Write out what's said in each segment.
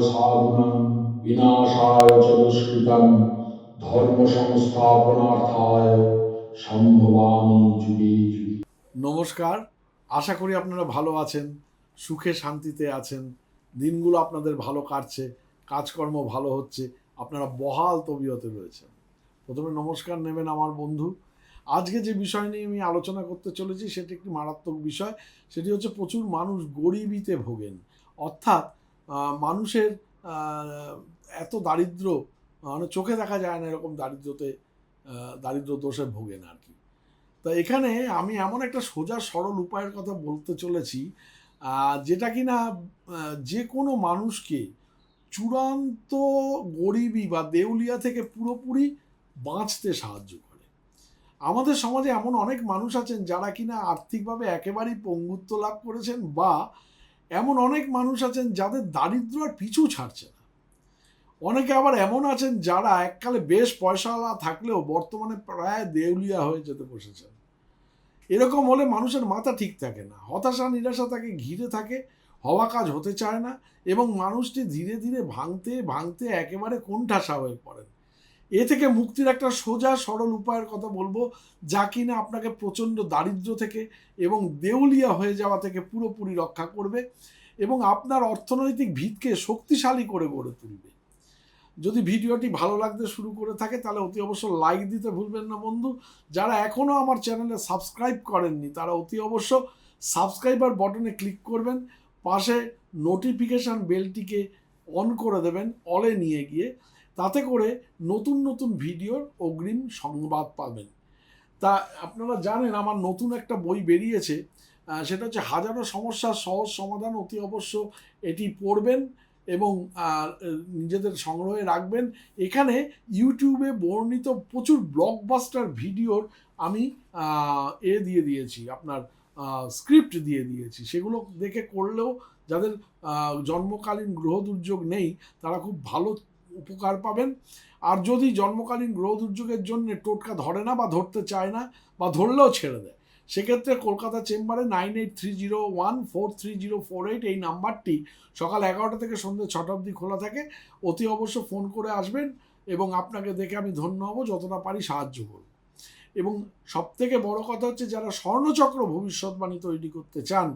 সাধুনাং বিনাশায় চ দুষ্কৃতং ধর্ম সংস্থাপনার্থায় সম্ভবামি যুগে যুগে। নমস্কার, আশা করি আপনারা ভালো আছেন, সুখে শান্তিতে আছেন, দিনগুলো আপনাদের ভালো কাটছে, কাজকর্ম ভালো হচ্ছে, আপনারা বহাল তবিয়তে রয়েছেন। প্রথমে নমস্কার নেবেন আমার বন্ধু। আজকে যে বিষয় নিয়ে আমি আলোচনা করতে চলেছি, সেটি একটি মারাত্মক বিষয়, সেটি হচ্ছে প্রচুর মানুষ গরিবিতে ভোগেন। অর্থাৎ মানুষের এত দারিদ্র মানে চোখে দেখা যায় না এরকম দারিদ্রতে দারিদ্র দোষে ভোগেন আর কি তা এখানে আমি এমন একটা সোজা সরল উপায়ের কথা বলতে চলেছি যেটা কিনা আহ, যে কোনো মানুষকে চূড়ান্ত গরিবী বা দেউলিয়া থেকে পুরোপুরি বাঁচতে সাহায্য করে। আমাদের সমাজে এমন অনেক মানুষ আছেন যারা কিনা আর্থিকভাবে একেবারেই পঙ্গুত্ব লাভ করেছেন বা এমন অনেক মানুষ আছেন যাদের দারিদ্র আর পিছু ছাড়ছে না। অনেকে আবার এমন আছেন যারা এককালে বেশ পয়সাওয়ালা থাকলেও বর্তমানে প্রায় দেউলিয়া হয়ে যেতে বসেছেন। এরকম হলে মানুষের মাথা ঠিক থাকে না, হতাশা, নিরাশা তাকে ঘিরে থাকে, হওয়া কাজ হতে চায় না এবং মানুষটি ধীরে ধীরে ভাঙতে ভাঙতে একেবারে কোণঠাসা হয়ে পড়েন। এ থেকে মুক্তির একটা সোজা, সরল উপায়ের কথা বলব, যা কিনা আপনাকে প্রচণ্ড দারিদ্র থেকে এবং দেউলিয়া হয়ে যাওয়া থেকে পুরোপুরি রক্ষা করবে এবং আপনার অর্থনৈতিক ভিতকে শক্তিশালী করে গড়ে তুলবে। যদি ভিডিওটি ভালো লাগতে শুরু করে থাকে, তাহলে অতি অবশ্য লাইক দিতে ভুলবেন না বন্ধু। যারা এখনও আমার চ্যানেলে সাবস্ক্রাইব করেননি, তারা অতি অবশ্য সাবস্ক্রাইবার বটনে ক্লিক করবেন, পাশে নোটিফিকেশান বেলটিকে অন করে দেবেন অলে নিয়ে গিয়ে। তাতে করে নতুন নতুন ভিডিওর অগ্রিম সংবাদ পাবেন। তা আপনারা জানেন, আমার নতুন একটা বই বেরিয়েছে সেটা হচ্ছে হাজারো সমস্যার সহজ সমাধান অতি অবশ্য এটি পড়বেন এবং নিজেদের সংগ্রহে রাখবেন। এখানে ইউটিউবে বর্ণিত প্রচুর ব্লকবাস্টার ভিডিওর আমি এ দিয়ে দিয়েছি, আপনার স্ক্রিপ্ট দিয়ে দিয়েছি। সেগুলো দেখে করলেও যাদের জন্মকালীন গ্রহ দুর্যোগ নেই, তারা খুব ভালো উপকার পাবেন। আর যদি জন্মকালীন গ্রহ দুর্যোগের জন্য টোটকা ধরে না বা ধরতে চায় না বা ধরলেও ছেড়ে দেয়, সেক্ষেত্রে কলকাতা চেম্বারে nine eight three zero one four three zero four eight এই নাম্বারটি সকাল এগারোটা থেকে সন্ধ্যে ছটা অবধি খোলা থাকে। অতি অবশ্য ফোন করে আসবেন এবং আপনাকে দেখে আমি ধন্য হব, যতটা পারি সাহায্য করব। এবং সব থেকে বড় কথা হচ্ছে যারা স্বর্ণচক্র ভবিষ্যৎবাণী তৈরি করতে চান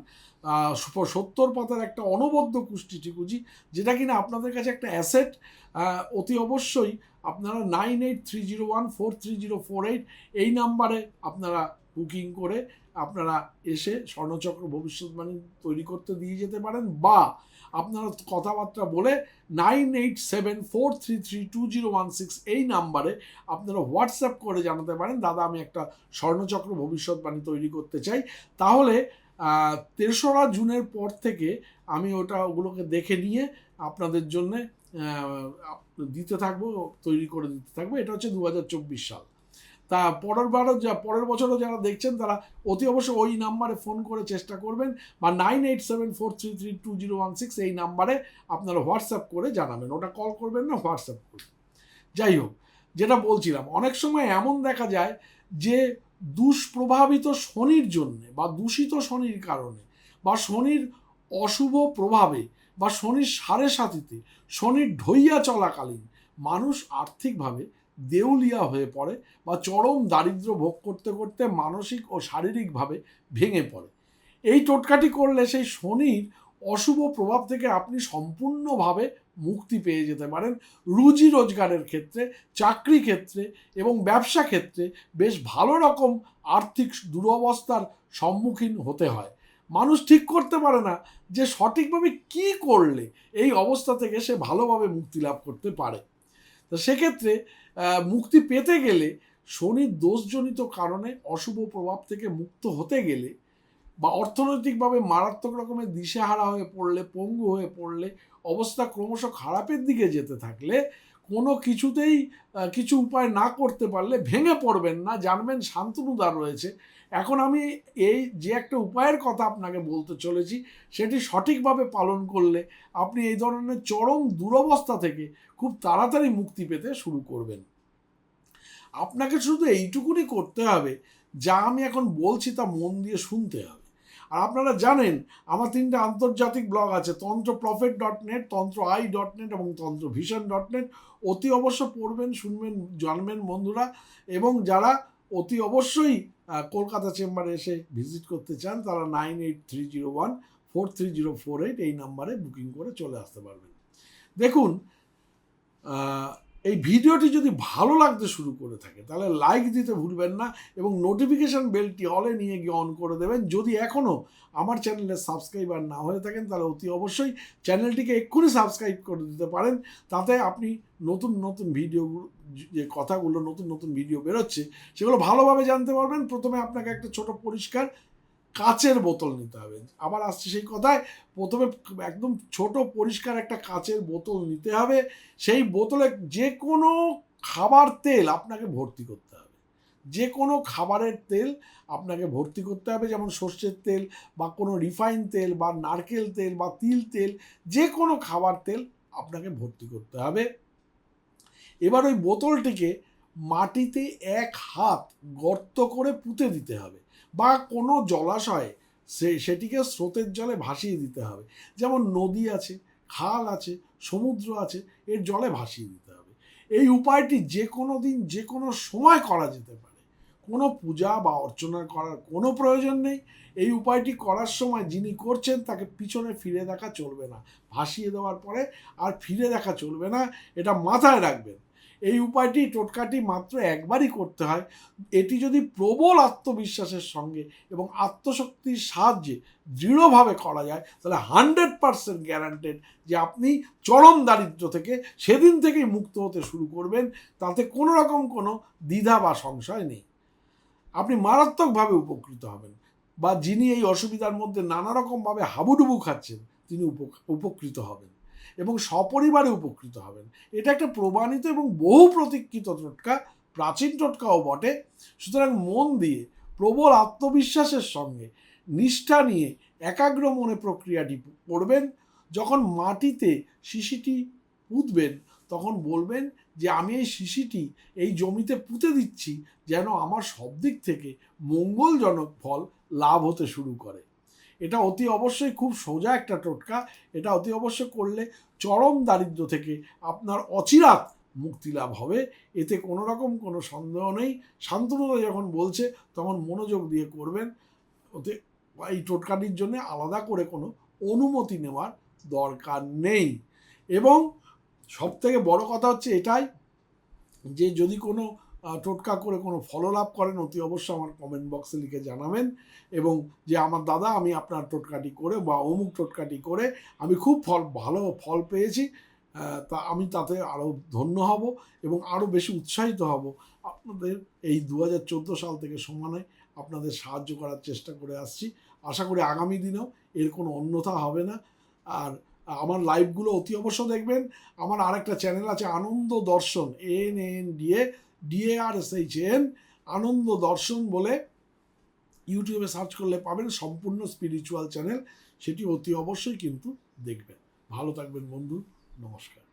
সত্তর পাতার একটা অনবদ্য কুষ্টি ঠিকুজি যেটা কিনা আপনাদের কাছে একটা অ্যাসেট অতি অবশ্যই আপনারা nine eight three zero one four three zero four eight এই নাম্বারে আপনারা বুকিং করে আপনারা এসে স্বর্ণচক্র ভবিষ্যৎবাণী তৈরি করতে দিয়ে যেতে পারেন বা আপনারা কথাবার্তা বলে nine eight seven four three three two zero one six এই নাম্বারে আপনারা হোয়াটসঅ্যাপ করে জানাতে পারেন, দাদা, আমি একটা স্বর্ণচক্র ভবিষ্যৎবাণী তৈরি করতে চাই। তাহলে তেসরা জুনের পর থেকে আমি ওটা ওগুলোকে দেখে নিয়ে আপনাদের জন্যে দিতে থাকব, তৈরি করে দিতে থাকব। এটা হচ্ছে দু হাজার চব্বিশ সাল। তা পরের বারও যা, পরের বছরও যারা দেখছেন তারা অতি অবশ্যই ওই নাম্বারে ফোন করে চেষ্টা করবেন বা nine eight seven four three three two zero one six এই নাম্বারে আপনারা হোয়াটসঅ্যাপ করে জানাবেন। ওটা কল করবেন না, হোয়াটসঅ্যাপ করবেন। যাই হোক, যেটা বলছিলাম, অনেক সময় এমন দেখা যায় যে দুষ্প্রভাবিত শনির জন্যে বা দূষিত শনির কারণে বা শনির অশুভ প্রভাবে বা শনির সাড়ে সাথীতে শনির ঢইয়া চলাকালীন মানুষ আর্থিকভাবে দেউলিয়া হয়ে পড়ে বা চরম দারিদ্র্য ভোগ করতে করতে মানসিক ও শারীরিকভাবে ভেঙে পড়ে। এই টোটকাটি করলে সেই শনির অশুভ প্রভাব থেকে আপনি সম্পূর্ণভাবে মুক্তি পেয়ে যেতে পারেন। রুজি রোজগারের ক্ষেত্রে, চাকরি ক্ষেত্রে এবং ব্যবসা ক্ষেত্রে বেশ ভালো রকম আর্থিক দুরবস্থার সম্মুখীন হতে হয়। মানুষ ঠিক করতে পারে না যে সঠিকভাবে কি করলে এই অবস্থা থেকে সে ভালোভাবে মুক্তি লাভ করতে পারে। তো সেক্ষেত্রে মুক্তি পেতে গেলে শনির দোষজনিত কারণে অশুভ প্রভাব থেকে মুক্ত হতে গেলে বা অর্থনৈতিকভাবে মারাত্মক রকমের দিশেহারা হয়ে পড়লে, পঙ্গু হয়ে পড়লে, অবস্থা ক্রমশ খারাপের দিকে যেতে থাকলে কোনো কিছুতেই কিছু উপায় না করতে পারলে ভেঙে পড়বেন না, জানবেন শান্তনুদার রয়েছে। এখন আমি এই যে একটা উপায়ের কথা আপনাকে বলতে চলেছি, সেটি সঠিকভাবে পালন করলে আপনি এই ধরনের চরম দুরবস্থা থেকে খুব তাড়াতাড়ি মুক্তি পেতে শুরু করবেন। আপনাকে শুধু এইটুকুনি করতে হবে, যা আমি এখন বলছি তা মন দিয়ে শুনতে হবে। আর আপনারা জানেন, আমার তিনটে আন্তর্জাতিক ব্লগ আছে Tantra prophet dot net Tantra I dot net এবং তন্ত্র ভিশন ডট নেট অতি অবশ্য পড়বেন, শুনবেন, জানবেন বন্ধুরা। এবং যারা অতি অবশ্যই কলকাতা চেম্বারে এসে ভিজিট করতে চান, তারা nine eight three zero one four three zero four eight এই নাম্বারে বুকিং করে চলে আসতে পারবেন। দেখুন এই ভিডিওটি যদি ভালো লাগতে শুরু করে থাকে, তাহলে লাইক দিতে ভুলবেন না এবং নোটিফিকেশান বেলটি অলে নিয়ে গিয়ে অন করে দেবেন। যদি এখনও আমার চ্যানেলে সাবস্ক্রাইবার না হয়ে থাকেন, তাহলে অতি অবশ্যই চ্যানেলটিকে এক্ষুনি সাবস্ক্রাইব করে দিতে পারেন। তাতে আপনি নতুন নতুন ভিডিওগুলো যে কথাগুলো, নতুন নতুন ভিডিও বেরোচ্ছে, সেগুলো ভালোভাবে জানতে পারবেন। প্রথমে আপনাকে একটা ছোট পরিষ্কার কাচের বোতল নিতে হবে। আবার আসছে সেই কথায়, প্রথমে একদম ছোট পরিষ্কার একটা কাচের বোতল নিতে হবে। সেই বোতলে যে কোনো খাবার তেল আপনাকে ভর্তি করতে হবে। যে কোনো খাবারের তেল আপনাকে ভর্তি করতে হবে, যেমন সর্ষের তেল বা কোনো রিফাইন তেল বা নারকেল তেল বা তিল তেল যে কোনো খাবার তেল আপনাকে ভর্তি করতে হবে। এবার ওই বোতলটিকে মাটিতে এক হাত গর্ত করে পুঁতে দিতে হবে। বা কোনো জলাশয়ে সে, সেটিকে স্রোতের জলে ভাসিয়ে দিতে হবে। যেমন নদী আছে, খাল আছে, সমুদ্র আছে, এর জলে ভাসিয়ে দিতে হবে। এই উপায়টি যে কোনো দিন, যে কোনো সময় করা যেতে পারে। কোনো পূজা বা অর্চনা করার কোনো প্রয়োজন নেই। এই উপায়টি করার সময় যিনি করছেন, তাকে পিছনে ফিরে দেখা চলবে না। ভাসিয়ে দেওয়ার পরে আর ফিরে দেখা চলবে না। এটা মাথায় রাখবেন। এই উপায়টি টোটকাটি মাত্র একবারই করতে হয়। এটি যদি প্রবল আত্মবিশ্বাসের সঙ্গে এবং আত্মশক্তির সাহায্যে দৃঢ়ভাবে করা যায়, তাহলে হান্ড্রেড পারসেন্ট গ্যারান্টেড যে আপনি চরম দারিদ্র থেকে, সেদিন থেকেই মুক্ত হতে শুরু করবেন। তাতে কোনো রকম কোনো দ্বিধা বা সংশয় নেই। আপনি মারাত্মকভাবে উপকৃত হবেন বা যিনি এই অসুবিধার মধ্যে নানা রকমভাবে হাবুডুবু খাচ্ছেন, তিনি উপকৃত হবেন। এবং সপরিবারে উপকৃত হবেন। এটা একটা প্রমাণিত এবং বহু প্রতীক্ষিত টোটকা, প্রাচীন টোটকাও বটে। সুতরাং মন দিয়ে, প্রবল আত্মবিশ্বাসের সঙ্গে, নিষ্ঠা নিয়ে একাগ্র মনে প্রক্রিয়াটি করবেন। যখন মাটিতে শিশিটি পুঁতবেন, তখন বলবেন যে, আমি এই শিশিটি এই জমিতে পুঁতে দিচ্ছি যেন আমার সব দিক থেকে মঙ্গলজনক ফল লাভ হতে শুরু করে। এটা অতি অবশ্যই খুব সোজা একটা টোটকা। এটা অতি অবশ্য করলে চরম দারিদ্র থেকে আপনার অচিরাত মুক্তি লাভ হবে। এতে কোনো রকম কোনো সন্দেহ নেই। শান্তনুদা যখন বলছে, তখন মনোযোগ দিয়ে করবেন। ওতে এই টোটকাটির জন্য আলাদা করে কোনো অনুমতি নেওয়ার দরকার নেই। এবং সব থেকে বড় কথা হচ্ছে এটাই যে যদি কোনো টোটকা করে কোনো ফললাভ করেন, অতি অবশ্যই আমার কমেন্ট বক্সে লিখে জানাবেন। এবং যে আমার দাদা, আমি আপনার টোটকাটি করে বা অমুক টোটকাটি করে আমি খুব ফল, ভালো ফল পেয়েছি। তা আমি তাতে আরও ধন্য হব এবং আরও বেশি উৎসাহিত হব। আপনাদের এই দু হাজার চোদ্দ সাল থেকে সমানে আপনাদের সাহায্য করার চেষ্টা করে আসছি। আশা করি আগামী দিনেও এর কোনো অন্যথা হবে না। আর আমার লাইভগুলো অতি অবশ্য দেখবেন। আমার আরেকটা চ্যানেল আছে, Ananda Darshan N N D A D A R S H N Ananda Darshan বলে ইউটিউবে সার্চ করলে পাবেন সম্পূর্ণ স্পিরিচুয়াল চ্যানেল সেটি অতি অবশ্যই কিন্তু দেখবেন। ভালো থাকবেন বন্ধু, নমস্কার।